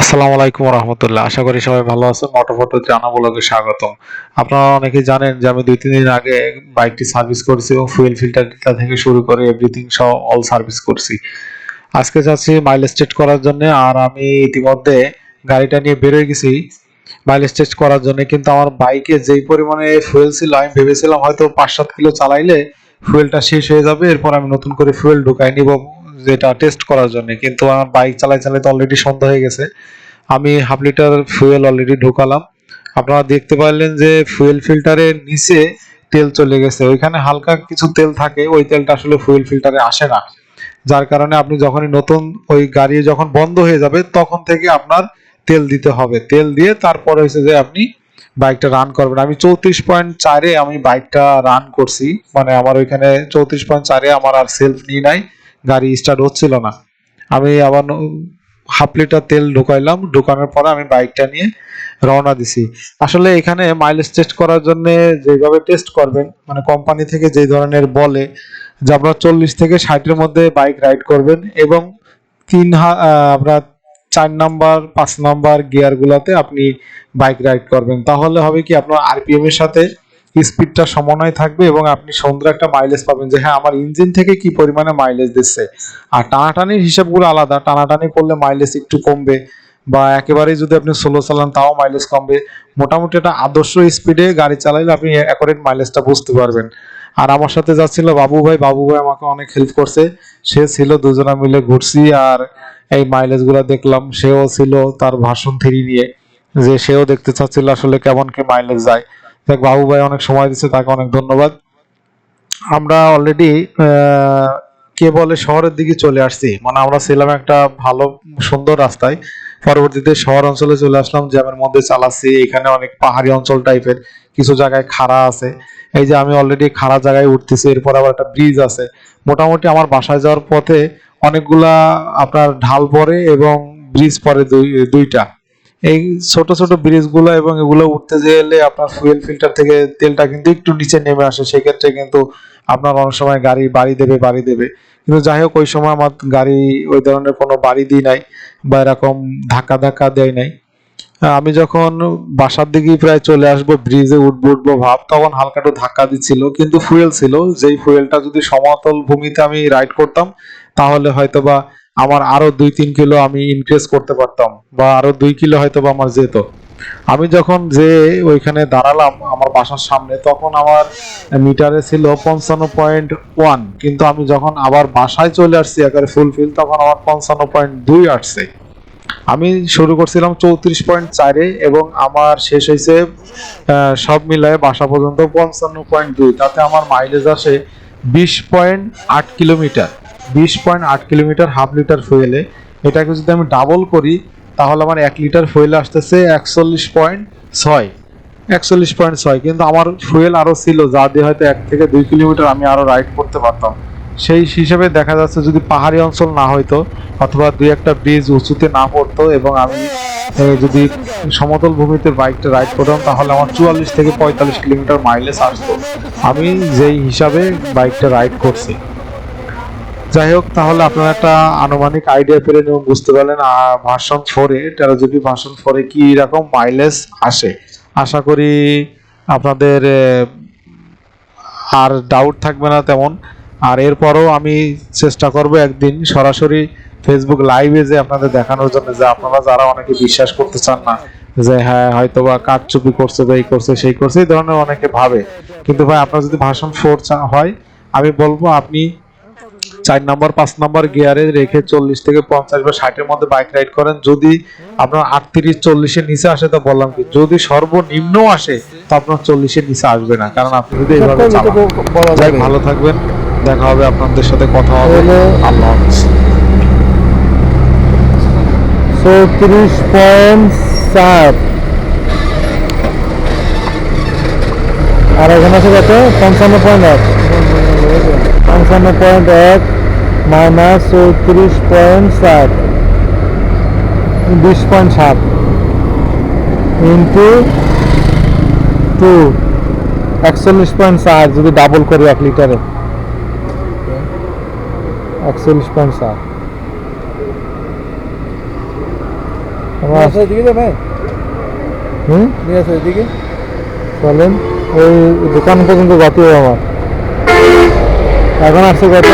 আসসালামু আলাইকুম রহমতুল্লাহ আশা করি সবাই ভালো আছেন। মোটোফোটো জানা ব্লগে স্বাগতম। আপনারা অনেকে জানেন যে আমি দুই, তিন দিন আগে বাইকটি সার্ভিস করেছি এবং ফুয়েল ফিল্টারটা থেকে শুরু করে এভরিথিং সহ অল সার্ভিস করছি। আজকে যাচ্ছি মাইলেজ টেস্ট করার জন্য আর আমি ইতিমধ্যে গাড়িটা নিয়ে বেরোয় গেছি। মাইলেজ টেস্ট করার জন্য কিন্তু আমার বাইকে যেই পরিমাণে ফুয়েল ছিল, আমি ভেবেছিলাম হয়তো পাঁচ, সাত কিলো চালাইলে ফুয়েলটা শেষ হয়ে যাবে। এরপর আমি নতুন করে ফুয়েল ঢুকাই নিব। যেটা টেস্ট করার জন্য, কিন্তু আমার বাইক চালাই চালাইতে অলরেডি সন্ধ্যা হয়ে গেছে। আমি হাফ লিটার ফুয়েল অলরেডি ঢোকালাম। আপনারা দেখতে পারলেন যে ফুয়েল ফিল্টারের নিচে তেল চলে গেছে। ওইখানে হালকা কিছু তেল থাকে, ওই তেলটা আসলে ফুয়েল ফিল্টারে আসে না। যার কারণে আপনি যখনই নতুন ওই গাড়ি যখন বন্ধ হয়ে যাবে, তখন থেকে আপনার তেল দিতে হবে। তেল দিয়ে তারপরে হয়েছে যে আপনি বাইকটা রান করবেন। আমি চৌত্রিশ পয়েন্ট চারে আমি বাইকটা রান করছি। মানে আমার ওইখানে চৌত্রিশ পয়েন্ট চারে আমার আর সেলফ নিয়ে নাই। গাড়ি স্টার্ট হচ্ছিল না। আমি আবার হাফ লিটার তেল ঢুকাইলাম, ঢুকানোর পরে আমি বাইকটা নিয়ে রওনা দিছি। আসলে এখানে মাইলেজ টেস্ট করার জন্য যেভাবে টেস্ট করবেন মানে কোম্পানি থেকে যে ধরনের বলে, যে আপনার চল্লিশ থেকে ষাটের মধ্যে বাইক রাইড করবেন এবং তিন আপনার চার নাম্বার, পাঁচ নাম্বার গিয়ারগুলোতে আপনি বাইক রাইড করবেন। তাহলে হবে কি আপনার আরপিএম এর সাথে স্পিডটা সমন্বয় থাকবে এবং আপনি সুন্দর একটা মাইলেজ পাবেন যে হ্যাঁ আমার ইঞ্জিন থেকে কি পরিমাণে মাইলেজ দিচ্ছে। আর টানাটানির হিসাবগুলো আলাদা। টানাটানি করলে মাইলেজ একটু কমবে বা একেবারেই যদি আপনি সোলো চালান, তাও মাইলেজ কমবে। মোটামুটি একটা আদর্শ স্পিডে গাড়ি চালাইলে আপনি অ্যাকোরেট মাইলেজটা বুঝতে পারবেন। আর আমার সাথে যাচ্ছিল বাবু ভাই বাবু ভাই আমাকে অনেক হেল্প করছে। সে ছিল, দুজনা মিলে ঘুরছি আর এই মাইলেজগুলো দেখলাম। সেও ছিল তার ভাষণ থ্রি নিয়ে। যে সেও দেখতে চাচ্ছিল আসলে কেমন কি মাইলেজ যায়। দেখ, বাবু ভাই অনেক সময় দিচ্ছে তাকে অনেক ধন্যবাদ। আমরা অলরেডি কে বলে শহরের দিকে চলে আসছি। মানে আমরা ছিলাম একটা ভালো, সুন্দর রাস্তায়। পরবর্তীতে শহর অঞ্চলে চলে আসলাম, জ্যামের মধ্যে চালাচ্ছি। এখানে অনেক পাহাড়ি অঞ্চল টাইপের কিছু জায়গায় খাড়া আছে। এই যে আমি অলরেডি খাড়া জায়গায় উঠতেছি, এরপর আবার একটা ব্রিজ আছে। মোটামুটি আমার বাসায় যাওয়ার পথে অনেকগুলা আপনার ঢাল পড়ে এবং ব্রিজ দুই, দুইটা। এই ছোট ছোট ব্রিজগুলো এবং এগুলো উঠতে গেলে আপনার ফুয়েল ফিল্টার থেকে তেলটা কিন্তু একটু নিচে নেমে আসে। সেক্ষেত্রে কিন্তু আপনার অনেক সময় গাড়ি বাড়ি দেবে বাড়ি দেবে। কিন্তু যাই হোক, ওই সময় আমার গাড়ি ওই ধরনের কোনো বাড়ি দিই নাই বা এরকম ধাক্কা ধাক্কা দেয় নাই। আমি যখন বাসার দিকে প্রায় চলে আসব, ব্রিজে উঠবো উঠবো, ভাব তখন হালকা একটু ধাক্কা দিচ্ছিল। কিন্তু ফুয়েল ছিল। যেই ফুয়েলটা যদি সমতল ভূমিতে আমি রাইড করতাম, তাহলে হয়তো বা আমার আরও দুই, তিন কিলো আমি ইনক্রিজ করতে পারতাম বা আরও দুই কিলো হয়তো বা আমার যেত। আমি যখন যে ওইখানে দাঁড়ালাম আমার বাসার সামনে, তখন আমার মিটারে ছিল পঞ্চান্ন পয়েন্ট ওয়ান। কিন্তু আমি যখন আবার বাসায় চলে আসছি একেবারে ফুলফিল তখন আমার পঞ্চান্ন পয়েন্ট দুই আসছে। আমি শুরু করছিলাম চৌত্রিশ পয়েন্ট চারে এবং আমার শেষ হয়েছে সব মিলায় বাসা পর্যন্ত পঞ্চান্ন পয়েন্ট দুই। তাতে আমার মাইলেজ আসে বিশ পয়েন্ট আট কিলোমিটার। বিশ পয়েন্ট আট কিলোমিটার হাফ লিটার ফুয়েলে। এটাকে যদি আমি ডাবল করি, তাহলে আমার এক লিটার ফুয়েলে আসতেছে একচল্লিশ পয়েন্ট ছয়। একচল্লিশ পয়েন্ট ছয়, কিন্তু আমার ফুয়েল আরও ছিল, যা দিয়ে হয়তো এক থেকে দুই কিলোমিটার আমি আরও রাইড করতে পারতাম। সেই হিসেবে দেখা যাচ্ছে যদি পাহাড়ি অঞ্চল না হইতো, অথবা দুই একটা ব্রিজ উঁচুতে না পড়তো, এবং আমি যদি সমতল ভূমিতে বাইকটা রাইড করতাম, তাহলে আমার চুয়াল্লিশ থেকে পঁয়তাল্লিশ কিলোমিটার মাইলেজ আসতো। আমি যেই হিসাবে বাইকটা রাইড করছি। যাই হোক, তাহলে আপনারা একটা আনুমানিক আইডিয়া পেলেন এবং বুঝতে পারলেন ভার্সন ফোরে তেরো জিবি ভার্সন ফোরে কি রকম মাইলেজ আসে। আশা করি আপনাদের আর ডাউট থাকবে না তেমন। আর এরপরও আমি চেষ্টা করব একদিন সরাসরি ফেসবুক লাইভে যে আপনাদের দেখানোর জন্য, যে আপনারা যারা অনেকে বিশ্বাস করতে চান না, যে হ্যাঁ হয়তো বা কারচুপি করছে বা এই করছে, সেই করছে, এই ধরনের অনেকে ভাবে। কিন্তু ভাই, আপনার যদি ভার্সন ফোর হয়, আমি বলব আপনি চার নাম্বার পাঁচ নাম্বার গিয়ারে রেখে চল্লিশ থেকে পঞ্চাশ বা ষাটের মধ্যে বাইক রাইড করেন। যদি আপনার আটত্রিশ চল্লিশের নিচে আসে তো বললাম কি যদি সর্বনিম্ন আসে তো আপনার চল্লিশের নিচে আসবে না। কারণ আপনি যদি এইভাবে যাই ভালো থাকবেন। দেখা হবে আপনাদের সাথে কথা হবে। আল্লাহ হাফিজ। চৌত্রিশ পয়েন্ট চার। আর এখানে আছে কত? পঞ্চান্ন পয়েন্ট এক। পঞ্চান্ন পয়েন্ট এক। মাইনাস চৌত্রিশ পয়েন্ট চার বিশ পয়েন্ট সাত। Into two. একচল্লিশ পয়েন্ট চার যদি ডাবল করি এক লিটারে। একচল্লিশ পয়েন্ট এদিকে চলেন ওই দোকান পর্যন্ত যেতে হবে আমার। এখন আসছে কত